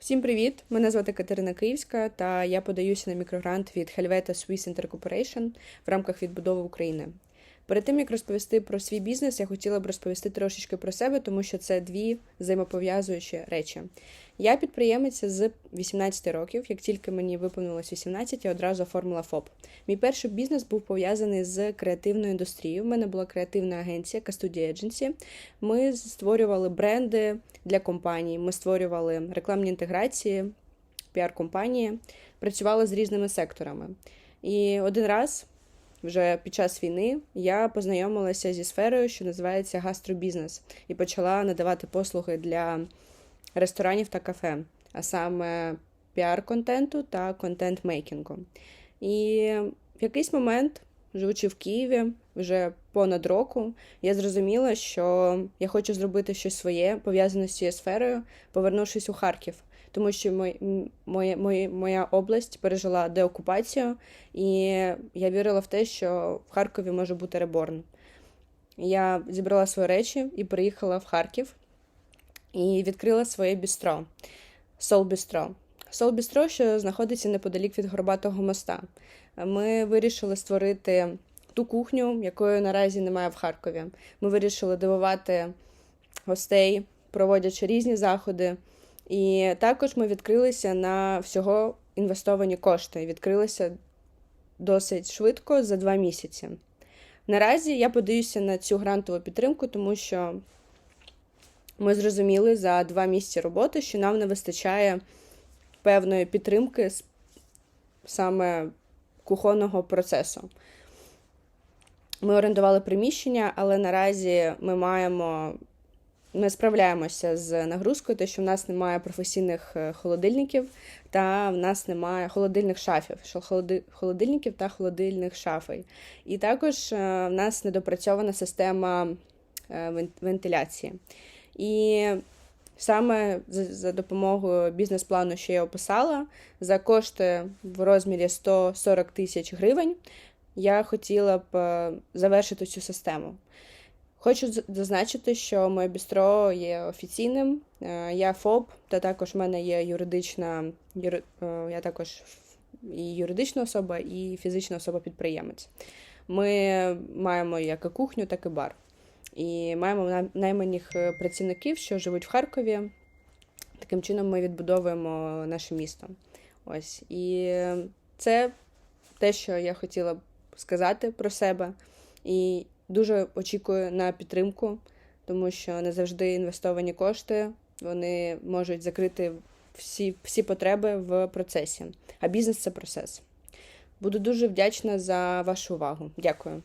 Всім привіт! Мене звати Катерина Київська, та я подаюся на мікрогрант від Helveta Swiss Intercorporation в рамках відбудови України. Перед тим як розповісти про свій бізнес, я хотіла б розповісти трошечки про себе, тому що це дві взаємопов'язуючі речі. Я підприємець з 18 років. Як тільки мені виповнилось 18, я одразу оформила ФОП. Мій перший бізнес був пов'язаний з креативною індустрією. У мене була креативна агенція Custody Agency. Ми створювали бренди для компаній, ми створювали рекламні інтеграції, піар-компанії, працювали з різними секторами. І один раз вже під час війни я познайомилася зі сферою, що називається гастробізнес, і почала надавати послуги для ресторанів та кафе, а саме піар-контенту та контент-мейкінгу. І в якийсь момент, живучи в Києві вже понад року, я зрозуміла, що я хочу зробити щось своє пов'язане з цією сферою, повернувшись у Харків тому що моя, моя, моя область пережила деокупацію, і я вірила в те, що в Харкові може бути реборн. Я зібрала свої речі і приїхала в Харків і відкрила своє бістро Сол Бістро. Сол Бістро, що знаходиться неподалік від Горбатого моста. Ми вирішили створити ту кухню, якої наразі немає в Харкові. Ми вирішили дивувати гостей, проводячи різні заходи. І також ми відкрилися на всього інвестовані кошти. Відкрилися досить швидко за два місяці. Наразі я подаюся на цю грантову підтримку, тому що ми зрозуміли за два місяці роботи, що нам не вистачає певної підтримки саме кухонного процесу. Ми орендували приміщення, але наразі ми маємо ми справляємося з нагрузкою, те, що в нас немає професійних е, холодильників, та в нас немає холодильних шафів, холодильників та холодильних шафей. І також е, в нас недопрацьована система е, вентиляції. І саме за допомогою бізнес-плану, що я описала, за кошти в розмірі 140 тисяч гривень, я хотіла б завершити цю систему. Хочу зазначити, що моє бістро є офіційним. Е, я ФОП, та також в мене є юридична юри, е, я також і юридична особа, і фізична особа-підприємець. Ми маємо як і кухню, так і бар. І маємо найманих е, працівників, що живуть в Харкові. Таким чином ми відбудовуємо наше місто. Ось. І це те, що я хотіла б сказати про себе. І Дуже очікую на підтримку, тому що не завжди інвестовані кошти вони можуть закрити всі, всі потреби в процесі. А бізнес це процес. Буду дуже вдячна за вашу увагу. Дякую.